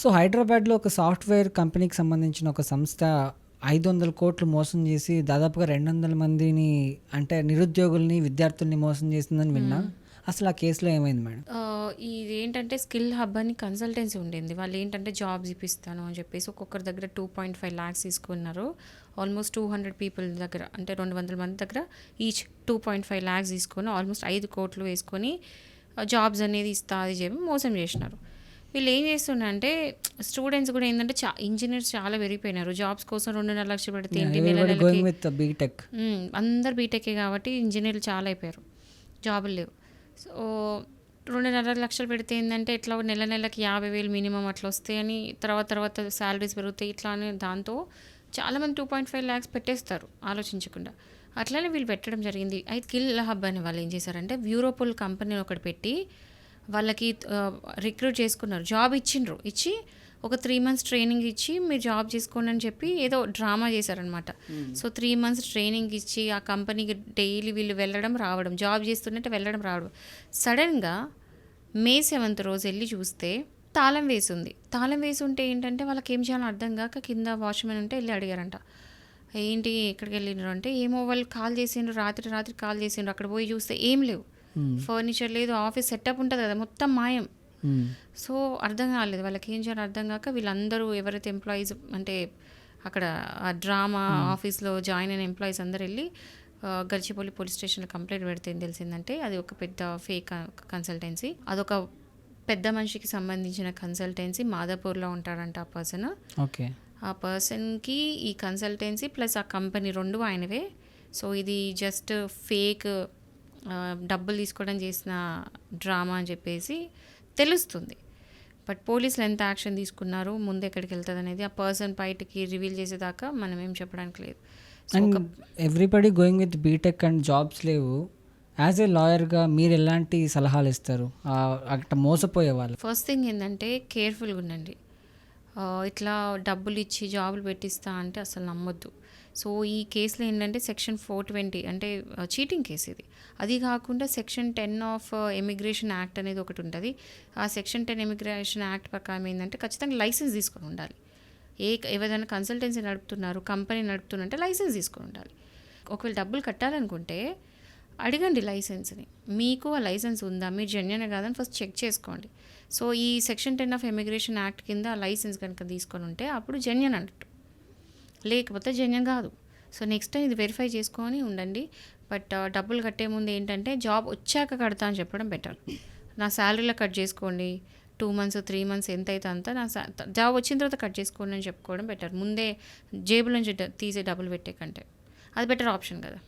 So హైదరాబాద్లో ఒక software కంపెనీకి సంబంధించిన ఒక సంస్థ ఐదు వందల కోట్లు మోసం చేసి దాదాపుగా రెండు వందల మందిని అంటే నిరుద్యోగుల్ని విద్యార్థుల్ని మోసం చేసిందని విన్నా. అసలు ఆ కేసులో ఏమైంది మేడం? ఇది ఏంటంటే స్కిల్ హబ్ అని కన్సల్టెన్సీ ఉండింది. వాళ్ళు ఏంటంటే జాబ్స్ ఇప్పిస్తాను అని చెప్పేసి ఒక్కొక్కరి దగ్గర టూ పాయింట్ ఫైవ్ ల్యాక్స్ తీసుకున్నారు. ఆల్మోస్ట్ టూ హండ్రెడ్ పీపుల్ దగ్గర అంటే రెండు వందల మంది దగ్గర each two point five lakhs తీసుకొని ఆల్మోస్ట్ ఐదు కోట్లు వేసుకొని జాబ్స్ అనేది ఇస్తా అది చెప్పి మోసం చేసినారు. వీళ్ళు ఏం చేస్తున్నారంటే స్టూడెంట్స్ కూడా ఏంటంటే చా ఇంజనీర్స్ చాలా పెరిగిపోయినారు. జాబ్స్ కోసం రెండున్నర లక్షలు పెడితే ఏంటి బీటెక్. అందరు బీటెకే కాబట్టి ఇంజనీర్లు చాలా అయిపోయారు. జాబులు లేవు. సో రెండున్నర లక్షలు పెడితే ఏంటంటే ఇట్లా నెల నెలకి యాభై వేలు మినిమం అట్లా వస్తాయని తర్వాత తర్వాత శాలరీస్ పెరుగుతాయి ఇట్లా అని దాంతో చాలామంది టూ పాయింట్ ఫైవ్ ల్యాక్స్ పెట్టేస్తారు ఆలోచించకుండా. అట్లనే వీళ్ళు పెట్టడం జరిగింది. అయితే కిల్ హబ్ అని వాళ్ళు ఏం చేశారంటే బ్యూరోపుల్ కంపెనీ ఒకటి పెట్టి వాళ్ళకి రిక్రూట్ చేసుకున్నారు. జాబ్ ఇచ్చిండ్రు. ఇచ్చి ఒక త్రీ మంత్స్ ట్రైనింగ్ ఇచ్చి మీరు జాబ్ చేసుకోండి అని చెప్పి ఏదో డ్రామా చేశారనమాట సో త్రీ మంత్స్ ట్రైనింగ్ ఇచ్చి ఆ కంపెనీకి డైలీ వీళ్ళు వెళ్ళడం రావడం జాబ్ చేస్తున్నట్టే వెళ్ళడం రావడం. సడన్గా మే సెవెంత్ రోజు వెళ్ళి చూస్తే తాళం వేసి ఉంది తాళం వేసి ఉంటే ఏంటంటే వాళ్ళకి ఏం చేయాలో అర్థం కాక కింద వాచ్మెన్ ఉంటే వెళ్ళి అడిగారంట. ఏంటి ఎక్కడికి వెళ్ళినారు అంటే ఏమో వాళ్ళు కాల్ చేసిండ్రు రాత్రి రాత్రి కాల్ చేసిండ్రు. అక్కడ పోయి చూస్తే ఏం లేవు. ఫర్నిచర్ లేదు ఆఫీస్ సెటప్ ఉంటుంది కదా మొత్తం మాయం. సో అర్థం కాలేదు వాళ్ళకి ఏం చేయాలో అర్థం కాక వీళ్ళందరూ ఎవరైతే ఎంప్లాయీస్ అంటే అక్కడ ఆ డ్రామా ఆఫీస్లో జాయిన్ అయిన ఎంప్లాయీస్ అందరు వెళ్ళి గచ్చిబౌలి పోలీస్ స్టేషన్లో కంప్లైంట్ పెడితే ఏం తెలిసిందంటే అది ఒక పెద్ద ఫేక్ కన్సల్టెన్సీ అదొక పెద్ద మనిషికి సంబంధించిన కన్సల్టెన్సీ మాదాపూర్లో ఉంటాడంట ఆ పర్సన్ ఓకే. ఆ పర్సన్కి ఈ కన్సల్టెన్సీ ప్లస్ ఆ కంపెనీ రెండు ఆయనవే. సో ఇది జస్ట్ ఫేక్ డబ్బులు తీసుకోవడం చేసిన డ్రామా అని చెప్పేసి తెలుస్తుంది. బట్ పోలీసులు ఎంత యాక్షన్ తీసుకున్నారు ముందు ఎక్కడికి వెళ్తుంది అనేది ఆ పర్సన్ బయటికి రివీల్ చేసేదాకా మనం ఏం చెప్పడానికి లేదు. And everybody going with BTech and jobs లేవు. యాజ్ ఏ లాయర్గా మీరు ఎలాంటి సలహాలు ఇస్తారు? అట్ట మోసపోయే వాళ్ళు. ఫస్ట్ థింగ్ ఏంటంటే కేర్ఫుల్గా ఉండండి. ఇట్లా డబ్బులు ఇచ్చి జాబులు పెట్టిస్తా అంటే అసలు నమ్మొద్దు. సో ఈ కేసులో ఏంటంటే సెక్షన్ ఫోర్ ట్వంటీ అంటే చీటింగ్ కేసు ఇది. అది కాకుండా section ten of emigration act అనేది ఒకటి ఉంటుంది. ఆ సెక్షన్ టెన్ ఎమిగ్రేషన్ యాక్ట్ ప్రకారం ఏంటంటే ఖచ్చితంగా లైసెన్స్ తీసుకొని ఉండాలి. ఏ ఏదైనా కన్సల్టెన్సీ నడుపుతున్నారు కంపెనీ నడుపుతున్నారంటే లైసెన్స్ తీసుకొని ఉండాలి. ఒకవేళ డబ్బులు కట్టాలనుకుంటే అడగండి లైసెన్స్ని. మీకు ఆ లైసెన్స్ ఉందా? మీరు జెన్యున్ కాదని ఫస్ట్ చెక్ చేసుకోండి. సో ఈ section ten of emigration act కింద ఆ లైసెన్స్ కనుక తీసుకొని ఉంటే అప్పుడు జెన్యున్ అన్నట్టు. లేకపోతే జెన్యున్ కాదు. సో నెక్స్ట్ టైం ఇది వెరిఫై చేసుకొని ఉండండి. బట్ డబ్బులు కట్టే ముందు ఏంటంటే జాబ్ వచ్చాక కడతా అని చెప్పడం బెటర్. నా శాలరీలో కట్ చేసుకోండి. టూ మంత్స్ త్రీ మంత్స్ ఎంత అయితే అంత నా సా- జాబ్ వచ్చిన తర్వాత కట్ చేసుకోండి అని చెప్పుకోవడం బెటర్. ముందే జేబుల నుంచి తీసే డబ్బులు పెట్టే కంటే. అది బెటర్ ఆప్షన్ కదా.